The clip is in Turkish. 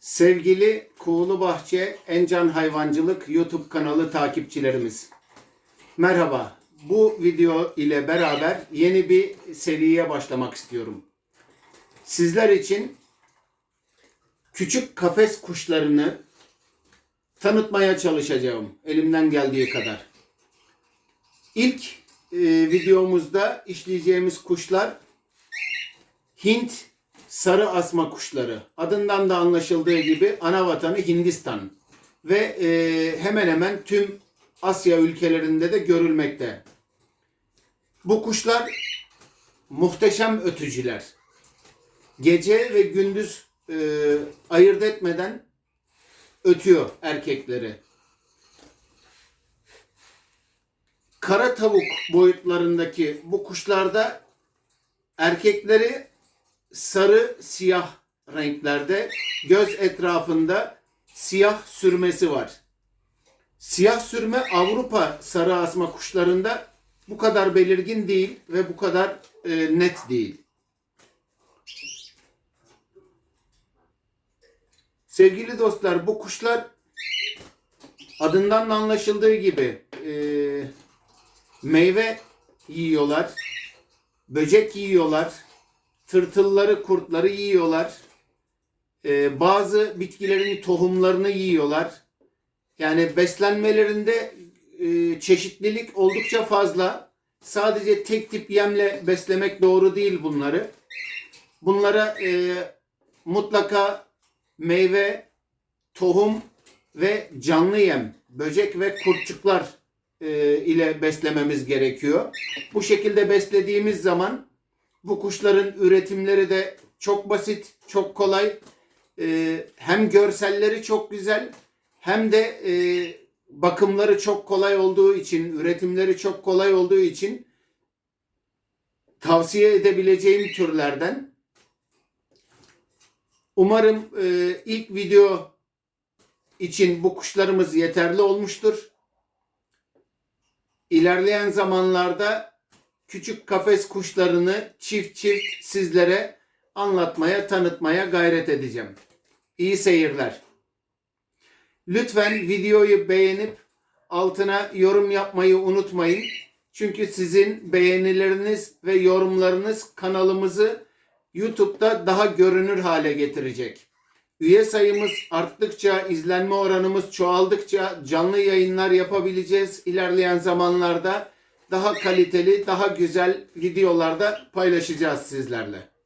Sevgili Kuğulu Bahçe Encan Hayvancılık YouTube kanalı takipçilerimiz. Merhaba. Bu video ile beraber yeni bir seriye başlamak istiyorum. Sizler için küçük kafes kuşlarını tanıtmaya çalışacağım elimden geldiği kadar. İlk e, videomuzda işleyeceğimiz kuşlar Hint sarı asma kuşları. Adından da anlaşıldığı gibi ana vatanı Hindistan ve e, hemen hemen tüm Asya ülkelerinde de görülmekte. Bu kuşlar muhteşem ötücüler. Gece ve gündüz e, ayırt etmeden ötüyor erkekleri. Kara tavuk boyutlarındaki bu kuşlarda erkekleri sarı siyah renklerde göz etrafında siyah sürmesi var. Siyah sürme Avrupa sarı asma kuşlarında bu kadar belirgin değil ve bu kadar e, net değil. Sevgili dostlar bu kuşlar adından da anlaşıldığı gibi e, meyve yiyorlar, böcek yiyorlar, tırtılları, kurtları yiyorlar. E, bazı bitkilerin tohumlarını yiyorlar. Yani beslenmelerinde e, çeşitlilik oldukça fazla. Sadece tek tip yemle beslemek doğru değil bunları. Bunlara e, mutlaka meyve, tohum ve canlı yem, böcek ve kurtçuklar e, ile beslememiz gerekiyor. Bu şekilde beslediğimiz zaman bu kuşların üretimleri de çok basit, çok kolay. E, hem görselleri çok güzel hem de e, bakımları çok kolay olduğu için, üretimleri çok kolay olduğu için tavsiye edebileceğim türlerden. Umarım e, ilk video için bu kuşlarımız yeterli olmuştur. İlerleyen zamanlarda küçük kafes kuşlarını çift çift sizlere anlatmaya, tanıtmaya gayret edeceğim. İyi seyirler. Lütfen videoyu beğenip altına yorum yapmayı unutmayın. Çünkü sizin beğenileriniz ve yorumlarınız kanalımızı YouTube'da daha görünür hale getirecek. Üye sayımız arttıkça, izlenme oranımız çoğaldıkça canlı yayınlar yapabileceğiz. İlerleyen zamanlarda daha kaliteli, daha güzel videolarda paylaşacağız sizlerle.